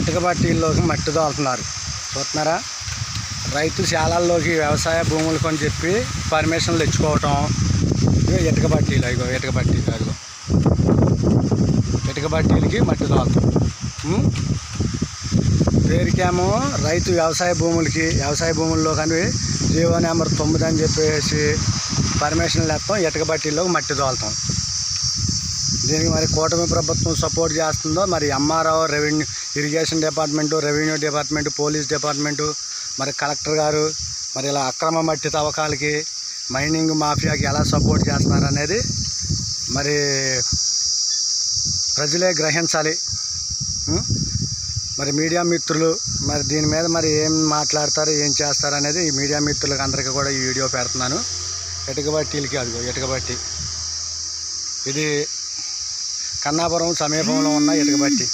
ఇటుకబట్టీల్లోకి మట్టి తోలుతున్నారు. చూస్తున్నారా? రైతు శాలల్లోకి వ్యవసాయ భూములు కొని చెప్పి పర్మిషన్లు తెచ్చుకోవటం. ఇటుక ఇటుకబట్టీలు అదిగో ఇటుక బట్టీలు అదిగో ఇటుక మట్టి తోలుతాం పేరుకేమో రైతు వ్యవసాయ భూములకి వ్యవసాయ భూముల్లో కానీ జీవో నెంబర్ తొమ్మిది అని చెప్పేసి పర్మిషన్ వేస్తాం ఇటుక బట్టీల్లో మట్టి తోలుతాం. దీనికి మరి కూటమి ప్రభుత్వం సపోర్ట్ చేస్తుందో మరి MRO revenue irrigation department revenue department police department మరి కలెక్టర్ గారు మరి ఇలా అక్రమ మట్టి తవ్వకాలకి మైనింగ్ మాఫియాకి ఎలా సపోర్ట్ చేస్తున్నారు అనేది మరి ప్రజలే గ్రహించాలి. మరి మీడియా మిత్రులు మరి దీని మీద మరి ఏం మాట్లాడతారు ఏం చేస్తారు అనేది ఈ మీడియా మిత్రులకు అందరికీ కూడా ఈ వీడియో పెడుతున్నాను. ఇటుకబట్టీలకి అదిగో ఇటుకబట్టి ఇది కన్నాపురం సమీపంలో ఉన్న ఇటుకబట్టి